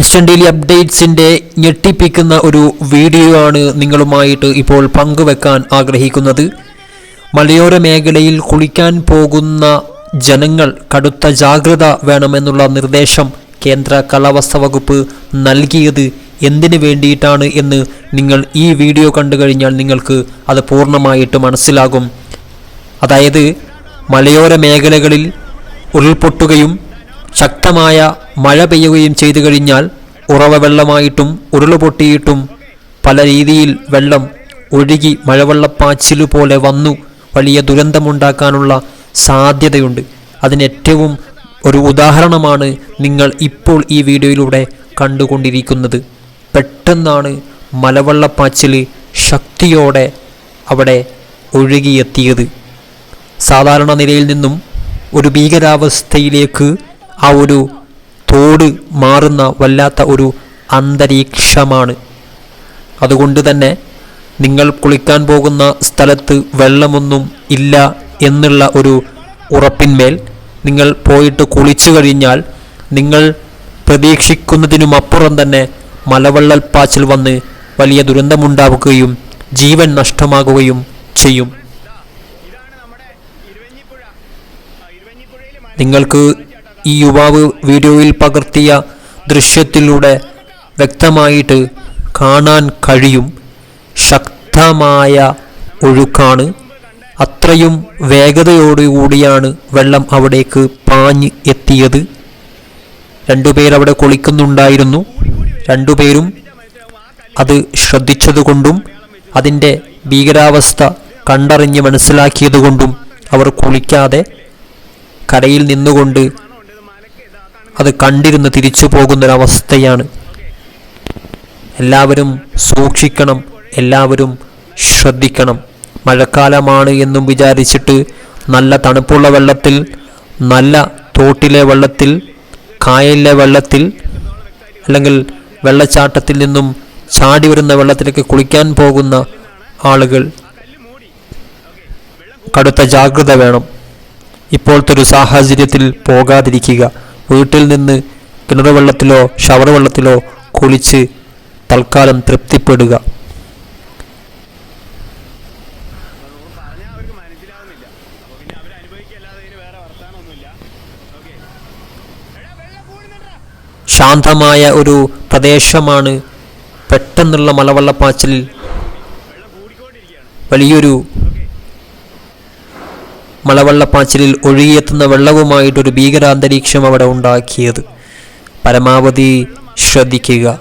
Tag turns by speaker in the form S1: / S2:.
S1: Instant daily അപ്ഡേറ്റ്സിന്റെ ഞെട്ടിപ്പിക്കുന്ന ഒരു video ആണ് നിങ്ങളുമായിട്ട് ഇപ്പോൾ പങ്കുവെക്കാൻ ആഗ്രഹിക്കുന്നത്. മലയോര മേഖലയിൽ കുളിക്കാൻ പോകുന്ന ജനങ്ങൾ കടുത്ത ജാഗ്രത വേണമെന്നുള്ള നിർദ്ദേശം കേന്ദ്ര കാലാവസ്ഥ വകുപ്പ് നൽകിയത് എന്തിനു വേണ്ടിയിട്ടാണ് എന്ന് നിങ്ങൾ ഈ വീഡിയോ കണ്ടു കഴിഞ്ഞാൽ നിങ്ങൾക്ക് അത് പൂർണമായിട്ട് മനസ്സിലാകും. അതായത് മലയോര മേഖലകളിൽ ഉരുൾപൊട്ടുകയും ശക്തമായ മഴ പെയ്യുകയും ചെയ്തു കഴിഞ്ഞാൽ ഉറവ വെള്ളമായിട്ടും ഉരുളുപൊട്ടിയിട്ടും പല രീതിയിൽ വെള്ളം ഒഴുകി മഴവെള്ളപ്പാച്ചിലു പോലെ വന്നു വലിയ ദുരന്തമുണ്ടാക്കാനുള്ള സാധ്യതയുണ്ട്. അതിനേറ്റവും ഒരു ഉദാഹരണമാണ് നിങ്ങൾ ഇപ്പോൾ ഈ വീഡിയോയിലൂടെ കണ്ടുകൊണ്ടിരിക്കുന്നത്. പെട്ടെന്നാണ് മലവെള്ളപ്പാച്ചിൽ ശക്തിയോടെ അവിടെ ഒഴുകിയെത്തിയത്. സാധാരണ നിലയിൽ നിന്നും ഒരു ഭീകരാവസ്ഥയിലേക്ക് ആ ഒരു തോട് മാറുന്ന വല്ലാത്ത ഒരു അന്തരീക്ഷമാണ്. അതുകൊണ്ട് തന്നെ നിങ്ങൾ കുളിക്കാൻ പോകുന്ന സ്ഥലത്ത് വെള്ളമൊന്നും ഇല്ല എന്നുള്ള ഒരു ഉറപ്പിന്മേൽ നിങ്ങൾ പോയിട്ട് കുളിച്ചു കഴിഞ്ഞാൽ നിങ്ങൾ പ്രതീക്ഷിക്കുന്നതിനുമപ്പുറം തന്നെ മലവെള്ളപ്പാച്ചിൽ വന്ന് വലിയ ദുരന്തമുണ്ടാവുകയും ജീവൻ നഷ്ടമാകുകയും ചെയ്യും. നിങ്ങൾക്ക് ഈ യുവാവ് വീഡിയോയിൽ പകർത്തിയ ദൃശ്യത്തിലൂടെ വ്യക്തമായിട്ട് കാണാൻ കഴിയും. ശക്തമായ ഒഴുക്കാണ്. അത്രയും വേഗതയോടുകൂടിയാണ് വെള്ളം അവിടേക്ക് പാഞ്ഞ് എത്തിയത്. രണ്ടുപേരവിടെ കുളിക്കുന്നുണ്ടായിരുന്നു. രണ്ടുപേരും അത് ശ്രദ്ധിച്ചതുകൊണ്ടും അതിന്റെ ഭീകരാവസ്ഥ കണ്ടറിഞ്ഞ് മനസ്സിലാക്കിയതുകൊണ്ടും അവർ കുളിക്കാതെ കരയിൽ നിന്നുകൊണ്ട് അത് കണ്ടിരുന്ന് തിരിച്ചു പോകുന്നൊരവസ്ഥയാണ്. എല്ലാവരും സൂക്ഷിക്കണം എല്ലാവരും ശ്രദ്ധിക്കണം. മഴക്കാലമാണ് എന്നും വിചാരിച്ചിട്ട് നല്ല തണുപ്പുള്ള വെള്ളത്തിൽ നല്ല തോട്ടിലെ വെള്ളത്തിൽ കായലിലെ വെള്ളത്തിൽ അല്ലെങ്കിൽ വെള്ളച്ചാട്ടത്തിൽ നിന്നും ചാടി വരുന്ന വെള്ളത്തിലേക്ക് കുളിക്കാൻ പോകുന്ന ആളുകൾ. കടുത്ത ജാഗ്രത വേണം. ഇപ്പോഴത്തെ ഒരു സാഹചര്യത്തിൽ പോകാതിരിക്കുക. വീട്ടിൽ നിന്ന് കിണർ വെള്ളത്തിലോ ഷവർ വെള്ളത്തിലോ കുളിച്ച് തൽക്കാലം തൃപ്തിപ്പെടുക. ശാന്തമായ ഒരു പ്രദേശമാണ് പെട്ടെന്നുള്ള മലവെള്ളപ്പാച്ചിലിൽ വലിയൊരു മലവെള്ളപ്പാച്ചിലിൽ ഒഴുകിയെത്തുന്ന വെള്ളവുമായിട്ടൊരു ഭീകരാന്തരീക്ഷം അവിടെ ഉണ്ടാക്കിയത്. പരമാവധി ശ്രദ്ധിക്കുക.